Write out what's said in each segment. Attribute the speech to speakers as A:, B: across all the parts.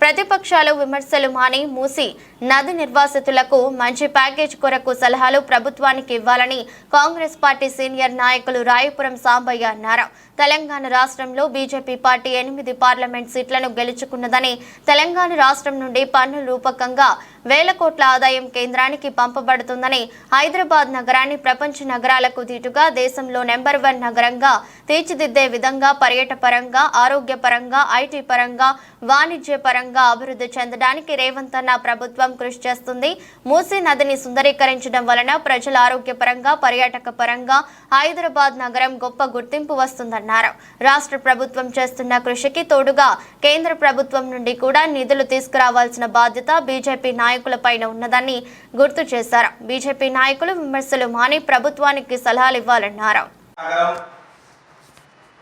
A: ప్రతిపక్షాలు విమర్శలు మాని మూసి నది నిర్వాసితులకు మంచి ప్యాకేజ్ కొరకు సలహాలు ప్రభుత్వానికి ఇవ్వాలని కాంగ్రెస్ పార్టీ సీనియర్ నాయకులు రాయపురం సాంబయ్య అన్నారు. తెలంగాణ రాష్ట్రంలో బీజేపీ పార్టీ ఎనిమిది పార్లమెంట్ సీట్లను గెలుచుకున్నదని తెలంగాణ రాష్ట్రం నుండి పన్ను రూపకంగా వేల కోట్ల ఆదాయం కేంద్రానికి పంపబడుతుందని హైదరాబాద్ నగరాన్ని ప్రపంచ నగరాలకు దీటుగా దేశంలో నెంబర్ వన్ నగరంగా తీర్చిదిద్దే విధంగా పర్యటన పరంగా ఆరోగ్య పరంగా ఐటీ పరంగా వాణిజ్య పరంగా అభివృద్ధి చెందడానికి రేవంత్ అన్న ప్రభుత్వం కృషి చేస్తుంది. మూసీ నదిని సుందరీకరించడం వలన ప్రజల ఆరోగ్య పరంగా పర్యాటక పరంగా హైదరాబాద్ నగరం గొప్ప గుర్తింపు వస్తుందన్నారు. రాష్ట్ర ప్రభుత్వం చేస్తున్న కృషికి తోడుగా కేంద్ర ప్రభుత్వం నుండి కూడా నిధులు తీసుకురావాల్సిన బాధ్యత బీజేపీ నాయకులపైన ఉన్నదని గుర్తు చేశారు. బీజేపీ నాయకులు విమర్శలు మాని ప్రభుత్వానికి సలహాలు ఇవ్వాలన్నారు.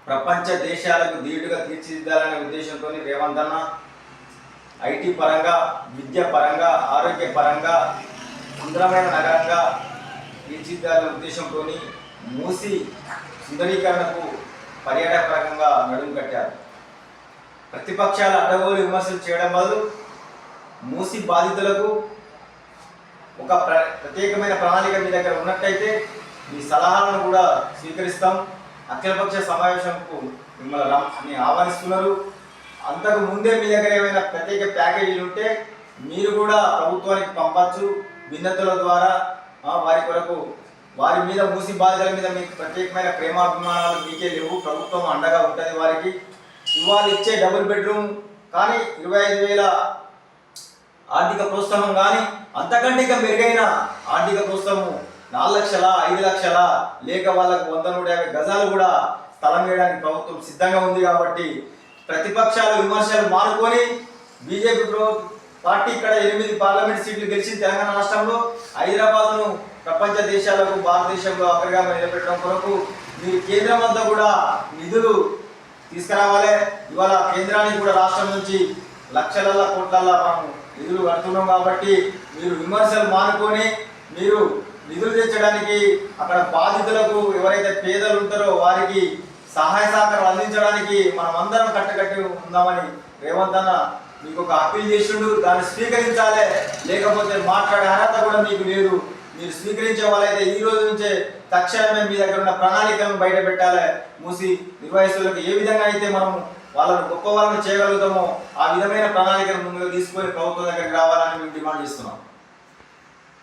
B: ప్రపంచ దేశాలకు ధీటుగా తీర్చిదిద్దాలనే ఉద్దేశంతో రేవంత్ అన్న ఐటీ పరంగా విద్య పరంగా ఆరోగ్య పరంగా సుందరమైన నగరంగా తీర్చిదిద్దాలనే ఉద్దేశంతో మూసి సుందరీకరణకు పర్యాటక పరంగా నడుము కట్టారు. ప్రతిపక్షాలు అడ్డగోలు విమర్శలు చేయడం బదులు మూసి బాధితులకు ఒక ప్ర ప్రత్యేకమైన ప్రణాళిక మీ దగ్గర ఉన్నట్టయితే మీ సలహాలను కూడా స్వీకరిస్తాం. అఖిలపక్ష సమావేశంకు మిమ్మల్ని అని ఆహ్వానిస్తున్నారు. అంతకు ముందే మీ దగ్గర ఏమైనా ప్రత్యేక ప్యాకేజీలు ఉంటే మీరు కూడా ప్రభుత్వానికి పంపచ్చు. విన్నతుల ద్వారా వారి కొరకు వారి మీద మూసి బాధ్యతల మీద మీకు ప్రత్యేకమైన ప్రేమాభిమానాలు మీకే లేవు. ప్రభుత్వం అండగా ఉంటుంది వారికి. ఇవాళ ఇచ్చే డబుల్ బెడ్రూమ్ కానీ ఇరవై ఐదు వేల ఆర్థిక ప్రోత్సాహం కానీ అంతకంటే మెరుగైన ఆర్థిక ప్రోత్సాహం నాలుగు లక్షల ఐదు లక్షల లేక వాళ్ళకు వంద నూట యాభై గజాలు కూడా స్థలం వేయడానికి ప్రభుత్వం సిద్ధంగా ఉంది కాబట్టి ప్రతిపక్షాలు విమర్శలు మానుకొని బీజేపీ పార్టీ ఇక్కడ ఎనిమిది పార్లమెంట్ సీట్లు గెలిచింది తెలంగాణ రాష్ట్రంలో హైదరాబాద్ను ప్రపంచ దేశాలకు భారతదేశంలో అగ్రగామి నిలబెట్టడం కొరకు మీరు కేంద్రం అంతా కూడా నిధులు తీసుకురావాలి. ఇవాళ కేంద్రానికి కూడా రాష్ట్రం నుంచి లక్షల కోట్ల మనం నిధులు కడుతున్నాం కాబట్టి మీరు విమర్శలు మానుకొని మీరు నిధులు తెచ్చడానికి అక్కడ బాధితులకు ఎవరైతే పేదలు ఉంటారో వారికి సహాయ సహకారం అందించడానికి మనం అందరం కట్టకట్టి ఉందామని రేవంత్ అన్న మీకు ఒక అప్పీల్ చేసిండు. దాన్ని స్వీకరించాలి. లేకపోతే మాట్లాడే అర్హత కూడా మీకు లేదు. మీరు స్వీకరించే వాళ్ళైతే ఈ రోజు నుంచే తక్షణమే మీ దగ్గర ఉన్న ప్రణాళికలను బయట పెట్టాలి. మూసి నిర్వహిస్తులకు ఏ విధంగా అయితే మనం వాళ్ళను గొప్ప వాళ్ళని చేయగలుగుతామో ఆ విధమైన ప్రణాళికను ముందుగా తీసుకొని ప్రభుత్వం దగ్గరికి రావాలని మేము డిమాండ్ చేస్తున్నాం.